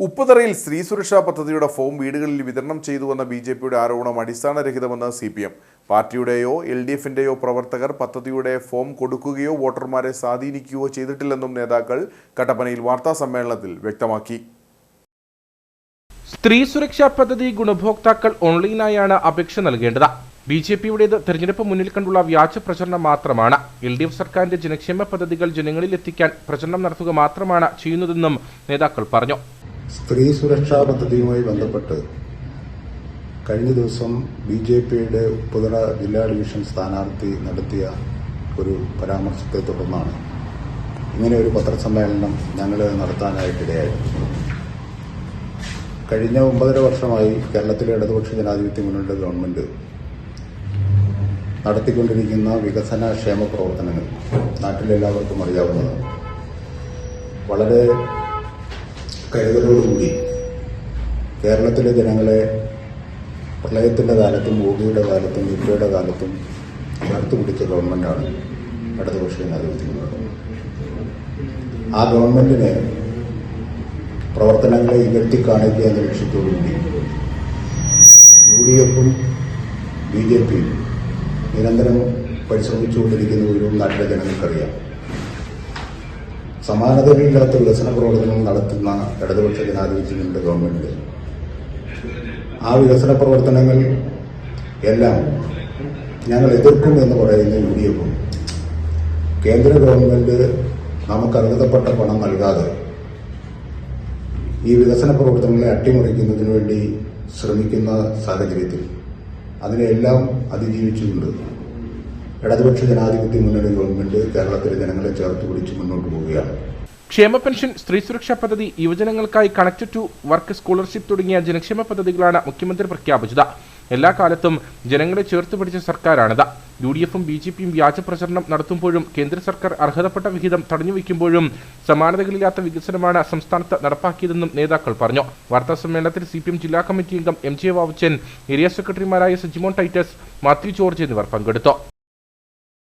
ഉപ്പുതറയിൽ സ്ത്രീ സുരക്ഷാ പദ്ധതിയുടെ ഫോം വീടുകളിൽ വിതരണം ചെയ്തുവെന്ന ബി ജെ പിയുടെ ആരോപണം അടിസ്ഥാനരഹിതമെന്ന് സി പി എം പാർട്ടിയുടെയോ എൽ ഡി എഫിന്റെയോ പ്രവർത്തകർ പദ്ധതിയുടെ ഫോം കൊടുക്കുകയോ വോട്ടർമാരെ സ്വാധീനിക്കുകയോ ചെയ്തിട്ടില്ലെന്നും നേതാക്കൾ കട്ടപ്പനയിൽ വാർത്താ സമ്മേളനത്തിൽ വ്യക്തമാക്കി. സ്ത്രീ സുരക്ഷാ പദ്ധതി ഗുണഭോക്താക്കൾ ഓൺലൈനായാണ് അപേക്ഷ നൽകേണ്ടത്. ബി ജെ പിയുടേത് തെരഞ്ഞെടുപ്പ് മുന്നിൽ കണ്ടുള്ള വ്യാജ പ്രചരണം മാത്രമാണ്. എൽ ഡി എഫ് സർക്കാരിന്റെ ജനക്ഷേമ പദ്ധതികൾ ജനങ്ങളിൽ എത്തിക്കാൻ പ്രചരണം നടത്തുക മാത്രമാണ് ചെയ്യുന്നതെന്നും നേതാക്കൾ പറഞ്ഞു. സ്ത്രീ സുരക്ഷാ പദ്ധതിയുമായി ബന്ധപ്പെട്ട് കഴിഞ്ഞ ദിവസം ബി ജെ പിയുടെ ഉപ്പുതറ ജില്ലാ ഡിവിഷൻ സ്ഥാനാർത്ഥി നടത്തിയ ഒരു പരാമർശത്തെ തുടർന്നാണ് ഇങ്ങനെ ഒരു പത്രസമ്മേളനം ഞങ്ങൾ നടത്താനായിട്ടിടയായത് കഴിഞ്ഞ ഒമ്പതര വർഷമായി കേരളത്തിലെ ഇടതുപക്ഷ ജനാധിപത്യ മുന്നണിയുടെ ഗവൺമെന്റ് നടത്തിക്കൊണ്ടിരിക്കുന്ന വികസന ക്ഷേമ പ്രവർത്തനങ്ങൾ നാട്ടിലെല്ലാവർക്കും അറിയാവുന്നതാണ്. വളരെ കരുതലോടുകൂടി കേരളത്തിലെ ജനങ്ങളെ പ്രളയത്തിന്റെ കാലത്തും മോദിയുടെ കാലത്തും ഇന്ത്യയുടെ കാലത്തും ചേർത്ത് പിടിച്ച ഗവൺമെന്റാണ് അടുത്ത ജനാധിപത്യ അനുവദിക്കുന്നത് ആ ഗവൺമെന്റിന് പ്രവർത്തനങ്ങളെ ഇകഴ്ത്തി കാണിക്കുക എന്ന ലക്ഷ്യത്തോടുകൂടി യു ഡി എഫും ബി ജെ പിയും നിരന്തരം പരിശ്രമിച്ചുകൊണ്ടിരിക്കുന്ന ഒരു നാട്ടിലെ ജനങ്ങൾക്കറിയാം. സമാനതകളില്ലാത്ത വികസന പ്രവർത്തനങ്ങൾ നടത്തുന്ന ഇടതുപക്ഷ ജനാധിപത്യങ്ങളുടെ ഗവൺമെന്റ് ആ വികസന പ്രവർത്തനങ്ങൾ എല്ലാം ഞങ്ങൾ എതിർക്കും എന്ന് പറയുന്ന യു ഡി എഫും കേന്ദ്ര ഗവൺമെന്റ് നമുക്ക് അർഹതപ്പെട്ട പണം നൽകാതെ ഈ വികസന പ്രവർത്തനങ്ങളെ അട്ടിമറിക്കുന്നതിന് വേണ്ടി ശ്രമിക്കുന്ന സാഹചര്യത്തിൽ അതിനെല്ലാം അതിജീവിച്ചുകൊണ്ട് ഇടതുപക്ഷ ജനാധിപത്യ മുന്നണി ഗവൺമെന്റ് കേരളത്തിലെ ജനങ്ങളെ ചേർത്ത് പിടിച്ച് മുന്നോട്ട് പോവുകയാണ്. ക്ഷേമ പെൻഷൻ സ്ത്രീ സുരക്ഷാ പദ്ധതി യുവജനങ്ങൾക്കായി കണക്ട് ടു വർക്ക് സ്കോളർഷിപ്പ് തുടങ്ങിയ ജനക്ഷേമ പദ്ധതികളാണ് മുഖ്യമന്ത്രി പ്രഖ്യാപിച്ചത്. എല്ലാ കാലത്തും ജനങ്ങളെ ചേർത്ത് പിടിച്ച സർക്കാരാണിത്. യു ഡി എഫും ബി ജെ പിയും വ്യാജ പ്രചരണം നടത്തുമ്പോഴും കേന്ദ്ര സർക്കാർ അർഹതപ്പെട്ട വിഹിതം തടഞ്ഞു തടഞ്ഞുവെക്കുമ്പോഴും സമാനതകളില്ലാത്ത വികസനമാണ് സംസ്ഥാനത്ത് നടപ്പാക്കിയതെന്നും നേതാക്കൾ പറഞ്ഞു. വാർത്താ സമ്മേളനത്തിൽ സി പി എം ജില്ലാ കമ്മിറ്റി അംഗം എം ജെ വാവച്ചൻ ഏരിയ സെക്രട്ടറിമാരായ സജിമോൻ ടൈറ്റസ് മാത്യു ജോർജ് എന്നിവർ പങ്കെടുത്തു.